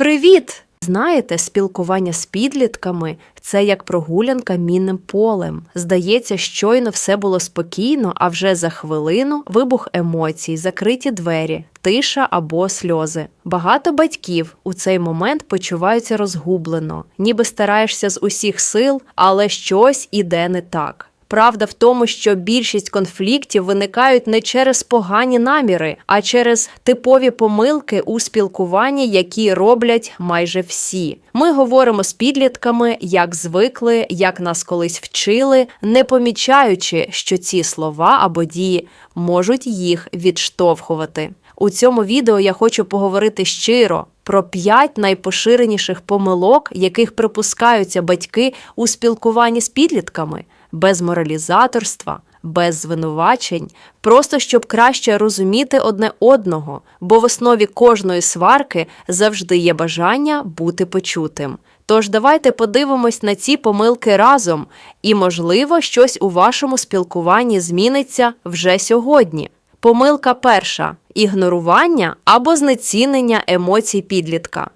Привіт! Знаєте, спілкування з підлітками це як прогулянка мінним полем. Здається, щойно все було спокійно, а вже за хвилину вибух емоцій, закриті двері, тиша або сльози. Багато батьків у цей момент почуваються розгублено, ніби стараєшся з усіх сил, але щось іде не так. Правда в тому, що більшість конфліктів виникають не через погані наміри, а через типові помилки у спілкуванні, які роблять майже всі. Ми говоримо з підлітками, як звикли, як нас колись вчили, не помічаючи, що ці слова або дії можуть їх відштовхувати. У цьому відео я хочу поговорити щиро про п'ять найпоширеніших помилок, яких припускаються батьки у спілкуванні з підлітками, без моралізаторства, без звинувачень, просто щоб краще розуміти одне одного, бо в основі кожної сварки завжди є бажання бути почутим. Тож давайте подивимось на ці помилки разом, і, можливо, щось у вашому спілкуванні зміниться вже сьогодні. Помилка перша ігнорування або знецінення емоцій підлітка.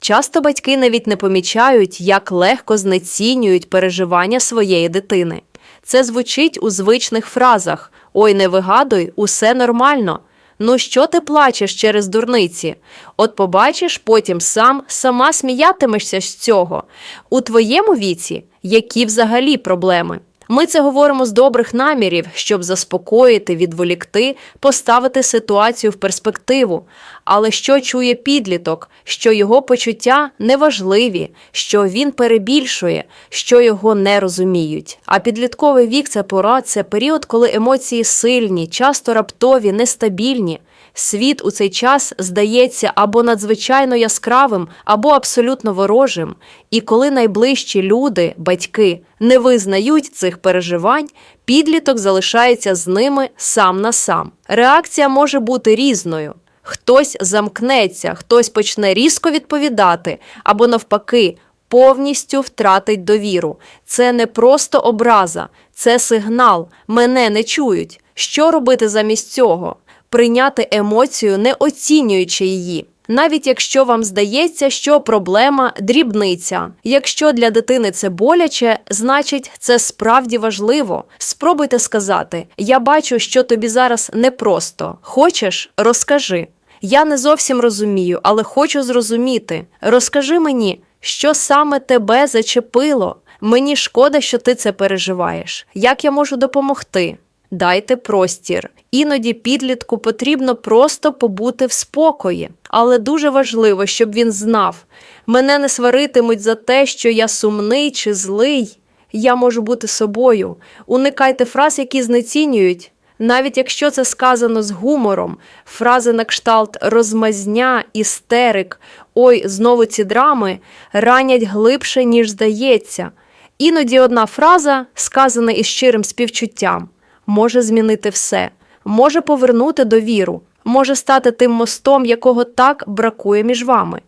Часто батьки навіть не помічають, як легко знецінюють переживання своєї дитини. Це звучить у звичних фразах: Ой, не вигадуй, усе нормально. Ну що ти плачеш через дурниці? От побачиш потім сам сама сміятимешся з цього. У твоєму віці які взагалі проблеми? Ми це говоримо з добрих намірів, щоб заспокоїти, відволікти, поставити ситуацію в перспективу. Але що чує підліток, що його почуття неважливі, що він перебільшує, що його не розуміють. А підлітковий вік це пора, це період, коли емоції сильні, часто раптові, нестабільні. Світ у цей час здається або надзвичайно яскравим, або абсолютно ворожим. І коли найближчі люди, батьки, не визнають цих переживань, підліток залишається з ними сам на сам. Реакція може бути різною. Хтось замкнеться, хтось почне різко відповідати, або навпаки, повністю втратить довіру. Це не просто образа, це сигнал. Мене не чують. Що робити замість цього? Прийняти емоцію, не оцінюючи її. Навіть якщо вам здається, що проблема дрібниця. Якщо для дитини це боляче, значить це справді важливо. Спробуйте сказати: Я бачу, що тобі зараз непросто. Хочеш, розкажи. Я не зовсім розумію, але хочу зрозуміти. Розкажи мені, що саме тебе зачепило. Мені шкода, що ти це переживаєш. Як я можу допомогти? Дайте простір. Іноді підлітку потрібно просто побути в спокої, але дуже важливо, щоб він знав, мене не сваритимуть за те, що я сумний чи злий. Я можу бути собою. Уникайте фраз, які знецінюють. Навіть якщо це сказано з гумором, фрази на кшталт розмазня, істерик, ой, знову ці драми ранять глибше, ніж здається. Іноді одна фраза, сказана із щирим співчуттям, може змінити все, може повернути довіру, може стати тим мостом, якого так бракує між вами.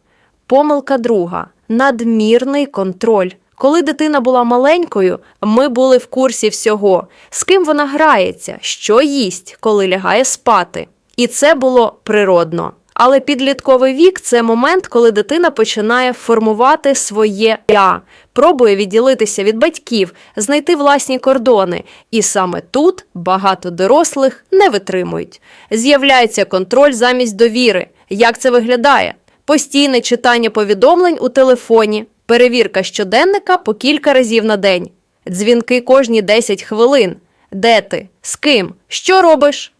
Помилка друга надмірний контроль. Коли дитина була маленькою, ми були в курсі всього, з ким вона грається, що їсть, коли лягає спати. І це було природно. Але підлітковий вік це момент, коли дитина починає формувати своє я, пробує відділитися від батьків, знайти власні кордони. І саме тут багато дорослих не витримують. З'являється контроль замість довіри. Як це виглядає? Постійне читання повідомлень у телефоні, перевірка щоденника по кілька разів на день, дзвінки кожні 10 хвилин. Де ти? З ким? Що робиш?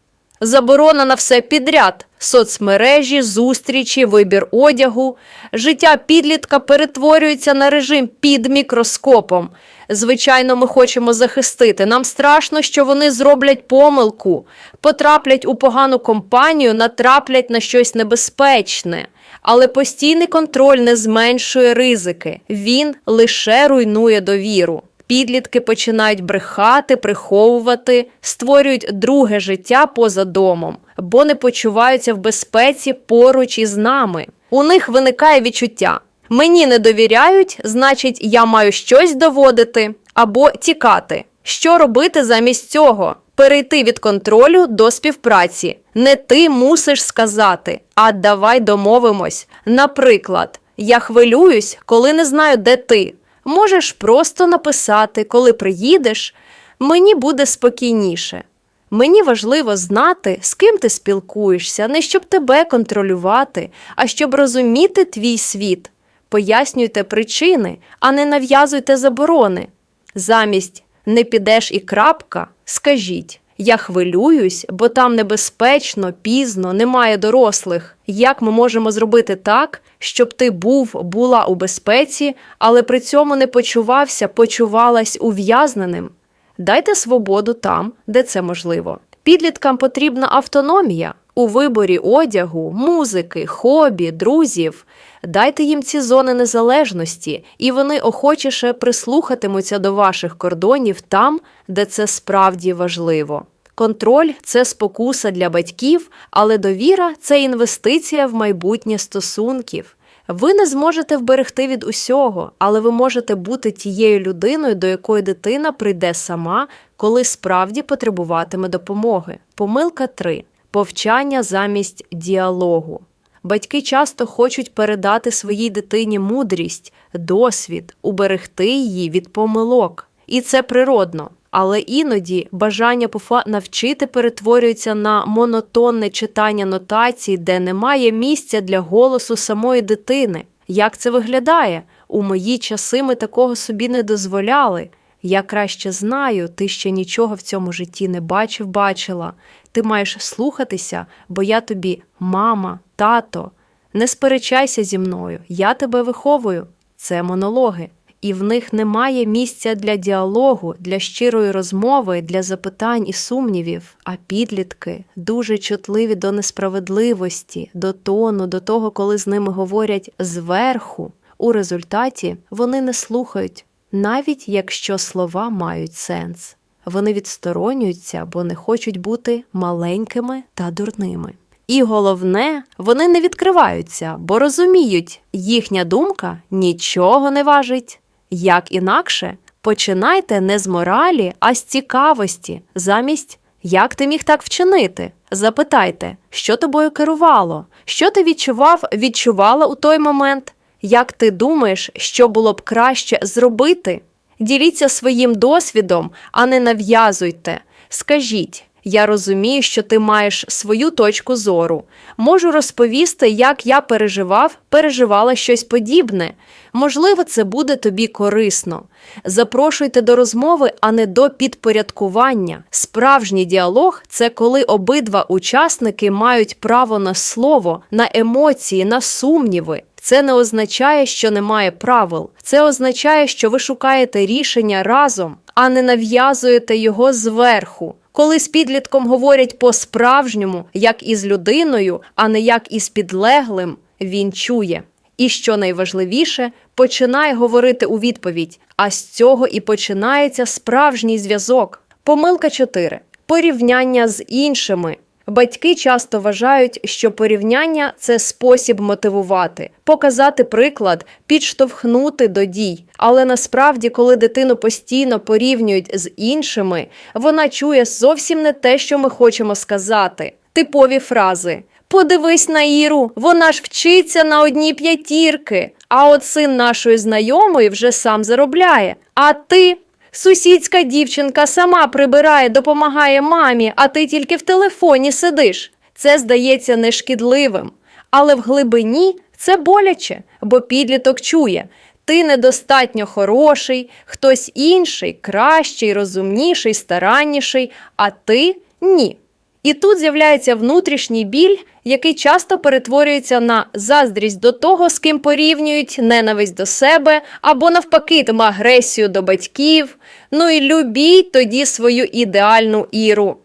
Заборона на все підряд: соцмережі, зустрічі, вибір одягу. Життя підлітка перетворюється на режим під мікроскопом. Звичайно, ми хочемо захистити. Нам страшно, що вони зроблять помилку, потраплять у погану компанію, натраплять на щось небезпечне. Але постійний контроль не зменшує ризики, він лише руйнує довіру. Підлітки починають брехати, приховувати, створюють друге життя поза домом, бо не почуваються в безпеці поруч із нами. У них виникає відчуття: мені не довіряють, значить, я маю щось доводити або тікати. Що робити замість цього? Перейти від контролю до співпраці. Не ти мусиш сказати, а давай домовимось. Наприклад, Я хвилююсь, коли не знаю, де ти. Можеш просто написати, коли приїдеш, мені буде спокійніше. Мені важливо знати, з ким ти спілкуєшся, не щоб тебе контролювати, а щоб розуміти твій світ. Пояснюйте причини, а не нав'язуйте заборони. Замість не підеш і крапка, скажіть. Я хвилююсь, бо там небезпечно, пізно, немає дорослих. Як ми можемо зробити так, щоб ти був, була у безпеці, але при цьому не почувався, почувалась ув'язненим? Дайте свободу там, де це можливо. Підліткам потрібна автономія у виборі одягу, музики, хобі, друзів. Дайте їм ці зони незалежності, і вони охочіше прислухатимуться до ваших кордонів там, де це справді важливо. Контроль це спокуса для батьків, але довіра це інвестиція в майбутнє стосунків. Ви не зможете вберегти від усього, але ви можете бути тією людиною, до якої дитина прийде сама, коли справді потребуватиме допомоги. Помилка 3. Повчання замість діалогу. Батьки часто хочуть передати своїй дитині мудрість, досвід, уберегти її від помилок. І це природно. Але іноді бажання пофа навчити перетворюється на монотонне читання нотацій, де немає місця для голосу самої дитини. Як це виглядає? У мої часи ми такого собі не дозволяли. Я краще знаю, ти ще нічого в цьому житті не бачив, бачила. Ти маєш слухатися, бо я тобі мама, тато. Не сперечайся зі мною, я тебе виховую. Це монологи. І в них немає місця для діалогу, для щирої розмови, для запитань і сумнівів. А підлітки дуже чутливі до несправедливості, до тону, до того, коли з ними говорять зверху. У результаті вони не слухають, навіть якщо слова мають сенс. Вони відсторонюються, бо не хочуть бути маленькими та дурними. І головне, вони не відкриваються, бо розуміють, їхня думка нічого не важить. Як інакше, починайте не з моралі, а з цікавості, замість як ти міг так вчинити? Запитайте, що тобою керувало, що ти відчував, відчувала у той момент, як ти думаєш, що було б краще зробити? Діліться своїм досвідом, а не нав'язуйте. Скажіть. Я розумію, що ти маєш свою точку зору. Можу розповісти, як я переживав, переживала щось подібне. Можливо, це буде тобі корисно. Запрошуйте до розмови, а не до підпорядкування. Справжній діалог це коли обидва учасники мають право на слово, на емоції, на сумніви. Це не означає, що немає правил. Це означає, що ви шукаєте рішення разом, а не нав'язуєте його зверху. Коли з підлітком говорять по-справжньому, як із людиною, а не як із підлеглим, він чує. І що найважливіше, починає говорити у відповідь. А з цього і починається справжній зв'язок. Помилка 4. порівняння з іншими. Батьки часто вважають, що порівняння це спосіб мотивувати, показати приклад, підштовхнути до дій. Але насправді, коли дитину постійно порівнюють з іншими, вона чує зовсім не те, що ми хочемо сказати. Типові фрази: Подивись на Іру, вона ж вчиться на одні п'ятірки. А от син нашої знайомої вже сам заробляє. А ти. Сусідська дівчинка сама прибирає, допомагає мамі, а ти тільки в телефоні сидиш. Це здається нешкідливим. Але в глибині це боляче, бо підліток чує. Ти недостатньо хороший, хтось інший, кращий, розумніший, старанніший, а ти ні. І тут з'являється внутрішній біль, який часто перетворюється на заздрість до того, з ким порівнюють ненависть до себе, або навпаки, там агресію до батьків. Ну і любіть тоді свою ідеальну іру.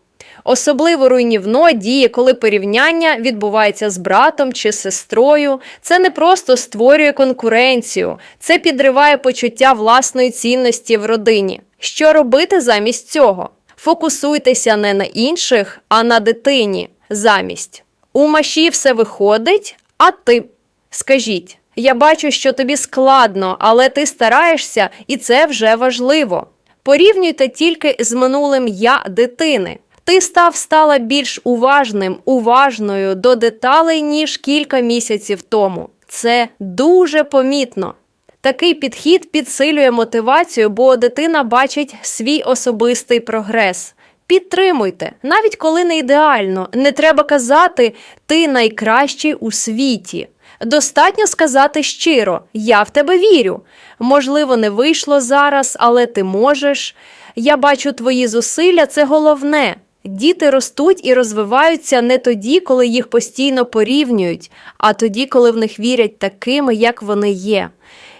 Особливо руйнівно діє, коли порівняння відбувається з братом чи сестрою. Це не просто створює конкуренцію, це підриває почуття власної цінності в родині. Що робити замість цього? Фокусуйтеся не на інших, а на дитині замість. У маші все виходить, а ти скажіть. Я бачу, що тобі складно, але ти стараєшся, і це вже важливо. Порівнюйте тільки з минулим я дитини. Ти став стала більш уважним, уважною до деталей, ніж кілька місяців тому. Це дуже помітно. Такий підхід підсилює мотивацію, бо дитина бачить свій особистий прогрес. Підтримуйте, навіть коли не ідеально. Не треба казати ти найкращий у світі. Достатньо сказати щиро: я в тебе вірю. Можливо, не вийшло зараз, але ти можеш. Я бачу твої зусилля, це головне. Діти ростуть і розвиваються не тоді, коли їх постійно порівнюють, а тоді, коли в них вірять такими, як вони є.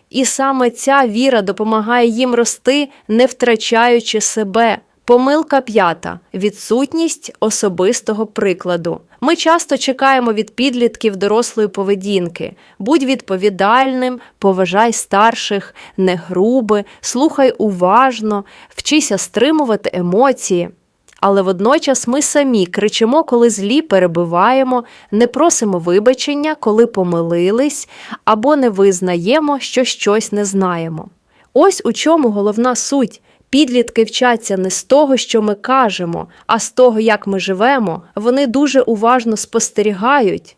І саме ця віра допомагає їм рости, не втрачаючи себе. Помилка п'ята відсутність особистого прикладу. Ми часто чекаємо від підлітків дорослої поведінки. Будь відповідальним, поважай старших, не груби, слухай уважно, вчися стримувати емоції. Але водночас ми самі кричимо, коли злі перебиваємо, не просимо вибачення, коли помилились, або не визнаємо, що щось не знаємо. Ось у чому головна суть. Підлітки вчаться не з того, що ми кажемо, а з того, як ми живемо, вони дуже уважно спостерігають.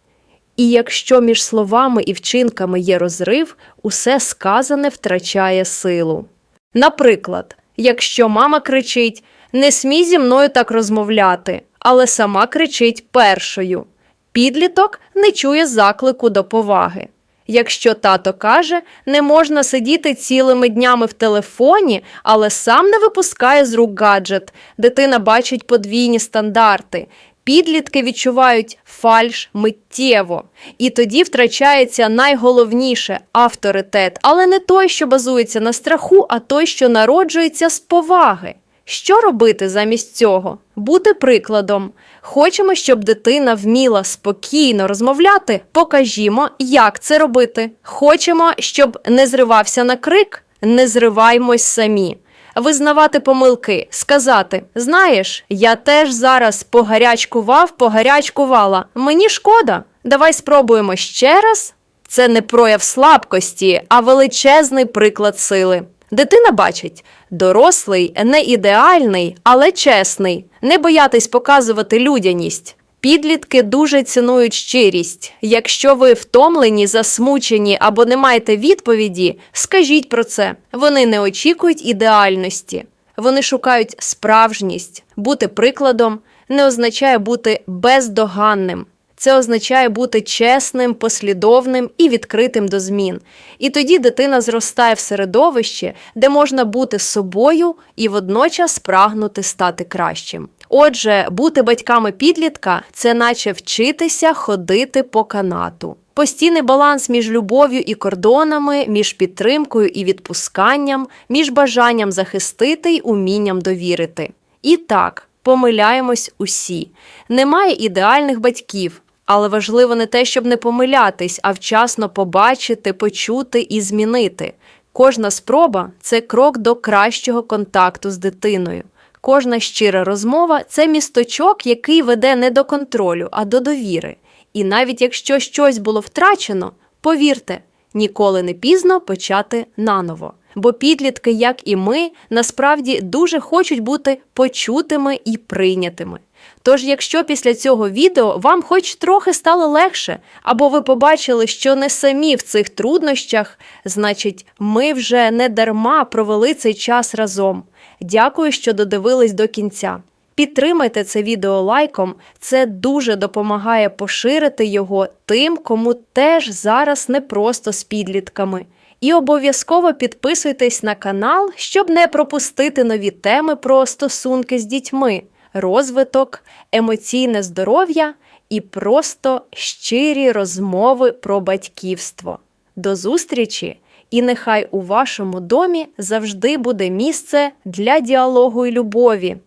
І якщо між словами і вчинками є розрив, усе сказане втрачає силу. Наприклад, якщо мама кричить Не смій зі мною так розмовляти, але сама кричить першою. Підліток не чує заклику до поваги. Якщо тато каже, не можна сидіти цілими днями в телефоні, але сам не випускає з рук гаджет, дитина бачить подвійні стандарти. Підлітки відчувають фальш миттєво, і тоді втрачається найголовніше авторитет, але не той, що базується на страху, а той, що народжується з поваги. Що робити замість цього? Бути прикладом. Хочемо, щоб дитина вміла спокійно розмовляти. Покажімо, як це робити. Хочемо, щоб не зривався на крик, не зриваймось самі. Визнавати помилки, сказати: знаєш, я теж зараз погарячкував, погарячкувала. Мені шкода. Давай спробуємо ще раз. Це не прояв слабкості, а величезний приклад сили. Дитина бачить, дорослий не ідеальний, але чесний, не боятись показувати людяність. Підлітки дуже цінують щирість. Якщо ви втомлені, засмучені або не маєте відповіді, скажіть про це. Вони не очікують ідеальності. Вони шукають справжність. Бути прикладом не означає бути бездоганним. Це означає бути чесним, послідовним і відкритим до змін. І тоді дитина зростає в середовищі, де можна бути собою і водночас прагнути стати кращим. Отже, бути батьками підлітка це наче вчитися ходити по канату. Постійний баланс між любов'ю і кордонами, між підтримкою і відпусканням, між бажанням захистити й умінням довірити. І так, помиляємось усі. Немає ідеальних батьків. Але важливо не те, щоб не помилятись, а вчасно побачити, почути і змінити. Кожна спроба це крок до кращого контакту з дитиною. Кожна щира розмова це місточок, який веде не до контролю, а до довіри. І навіть якщо щось було втрачено, повірте, ніколи не пізно почати наново. Бо підлітки, як і ми, насправді дуже хочуть бути почутими і прийнятими. Тож, якщо після цього відео вам хоч трохи стало легше, або ви побачили, що не самі в цих труднощах, значить, ми вже не дарма провели цей час разом. Дякую, що додивились до кінця. Підтримайте це відео лайком, це дуже допомагає поширити його тим, кому теж зараз не просто з підлітками. І обов'язково підписуйтесь на канал, щоб не пропустити нові теми про стосунки з дітьми розвиток, емоційне здоров'я і просто щирі розмови про батьківство. До зустрічі! І нехай у вашому домі завжди буде місце для діалогу і любові.